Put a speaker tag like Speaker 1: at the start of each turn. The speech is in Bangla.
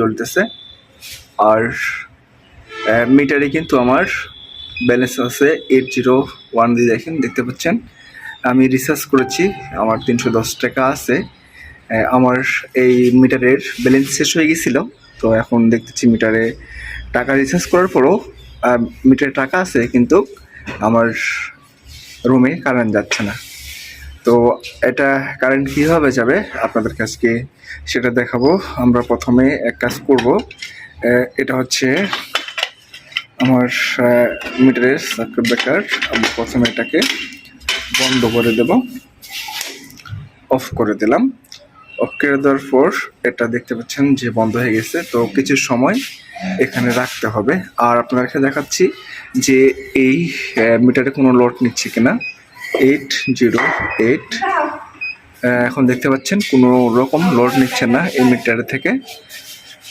Speaker 1: জ্বলতেছে। আর মিটারে কিন্তু আমার ব্যালেন্স আছে এইট জিরো ওয়ান দিয়ে দেখেন, দেখতে পাচ্ছেন। আমি রিসার্চ করেছি, আমার তিনশো দশ টাকা আছে। আমার এই মিটারের ব্যালেন্স শেষ হয়ে গেছিল। তো এখন দেখতেছি মিটারে টাকা রিচার্জ করার পরও মিটারে টাকা আছে, কিন্তু আমার রুমে কারেন্ট যাচ্ছে না। তো এটা কারেন্ট কীভাবে যাবে? আপনাদের কাছকে সেটা দেখাবো। আমরা প্রথমে এক কাজ করব। এটা হচ্ছে আমার মিটারের সার্কিট ব্রেকার আমি প্রথমে এটাকে বন্ধ করে দেব। অফ করে দিলাম। অফ করে দেওয়ার পর এটা দেখতে পাচ্ছেন যে বন্ধ হয়ে গেছে। তো কিছু সময় এখানে রাখতে হবে। আর আপনাদেরকে দেখাচ্ছি যে এই মিটারে কোনো লোড নিচ্ছে কিনা। এইট জিরো এইট এখন দেখতে পাচ্ছেন কোনো রকম লোড নিচ্ছে না এই মিটার থেকে।